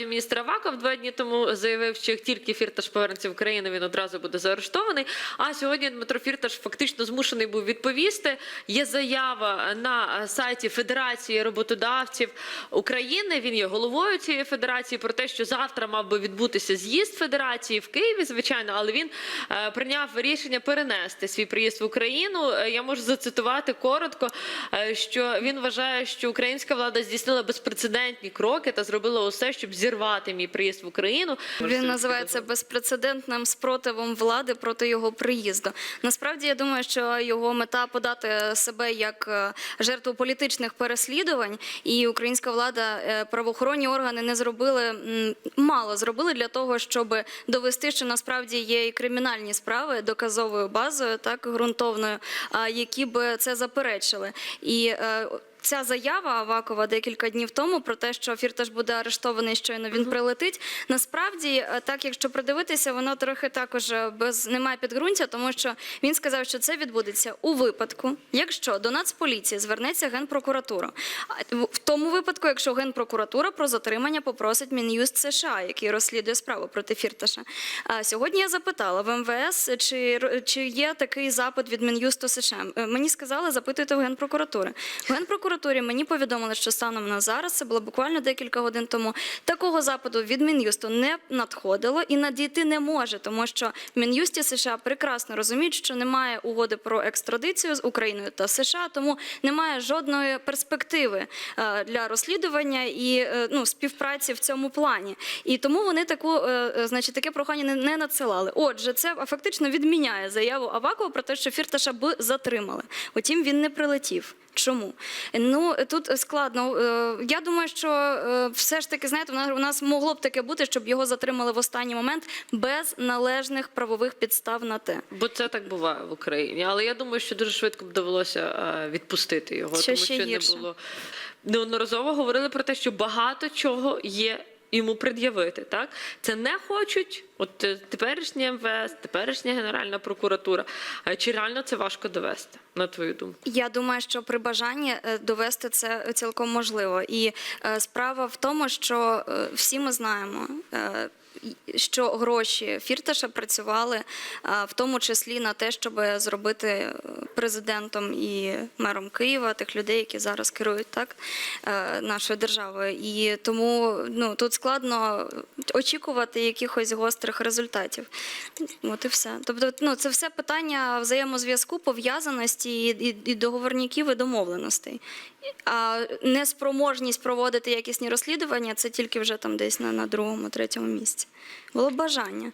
Міністр Аваков два дні тому заявив, що як тільки Фірташ повернеться в Україну, він одразу буде заарештований. А сьогодні Дмитро Фірташ фактично змушений був відповісти. Є заява на сайті Федерації роботодавців України. Він є головою цієї федерації про те, що завтра мав би відбутися з'їзд федерації в Києві, звичайно, але він е, прийняв рішення перенести свій приїзд в Україну. Е, Я можу зацитувати коротко, е, що він вважає, що українська влада здійснила безпрецедентні кроки та зробила усе, щоб зірвати мій приїзд в Україну. Він називається безпрецедентним спротивом влади проти його приїзду. Насправді я думаю, що його мета подати себе як е, жертву політичних переслідувань, і українська влада, е, правоохоронні органи не зробили мало зробили для того, щоб довести, що насправді є і кримінальні справи доказовою базою, так ґрунтовною, а, які би це заперечили. І е, Ця заява Авакова декілька днів тому про те, що Фірташ буде арештований, щойно він прилетить. Насправді, е, так якщо придивитися, воно трохи також е, без немає підґрунтя, тому що він сказав, що це відбудеться у випадку, якщо до Нацполіції звернеться генпрокуратура. В- тому випадку, якщо генпрокуратура про затримання попросить Мін'юст США, який розслідує справу проти Фірташа. Сьогодні я запитала в МВС, чи, чи є такий запит від Мін'юсту США. Е, Мені сказали, запитуйте в генпрокуратури. В генпрокуратурі мені повідомили, що станом на зараз, це було буквально декілька годин тому, такого запиту від Мін'юсту не надходило і надійти не може, тому що в Мін'юсті США прекрасно розуміють, що немає угоди про екстрадицію з Україною та США, тому немає жодної перспективи е, для розслідування і е, ну, співпраці в цьому плані. І тому вони таку, е, значить, таке прохання не, надсилали. Отже, це фактично відміняє заяву Авакова про те, що Фірташа би затримали. Утім, він не прилетів. Чому? Ну тут складно. Е, Я думаю, що е, все ж таки, знаєте, у нас- могло б таке бути, щоб його затримали в останній момент без належних правових підстав на те. Бо це так буває в Україні. Але я думаю, що дуже швидко б довелося е, відпустити його, Що тому ще що гірше. не було неодноразово говорили про те, що багато чого є. Йому пред'явити, так це не хочуть. От е, теперішнє МВС, теперішня Генеральна прокуратура. Чи реально це важко довести, на твою думку? Я думаю, що при бажанні е, довести це цілком можливо. І е, справа в тому, що всі ми знаємо. Що гроші Фірташа працювали в тому числі на те, щоб зробити президентом і мером Києва тих людей, які зараз керують так нашою державою. І тому ну тут складно очікувати якихось гострих результатів. От і все. Тобто, ну це все питання взаємозв'язку, пов'язаності і, і, і договорників і домовленостей. А неспроможність проводити якісні розслідування це тільки вже там десь на, на другому, третьому місці. Було б бажання.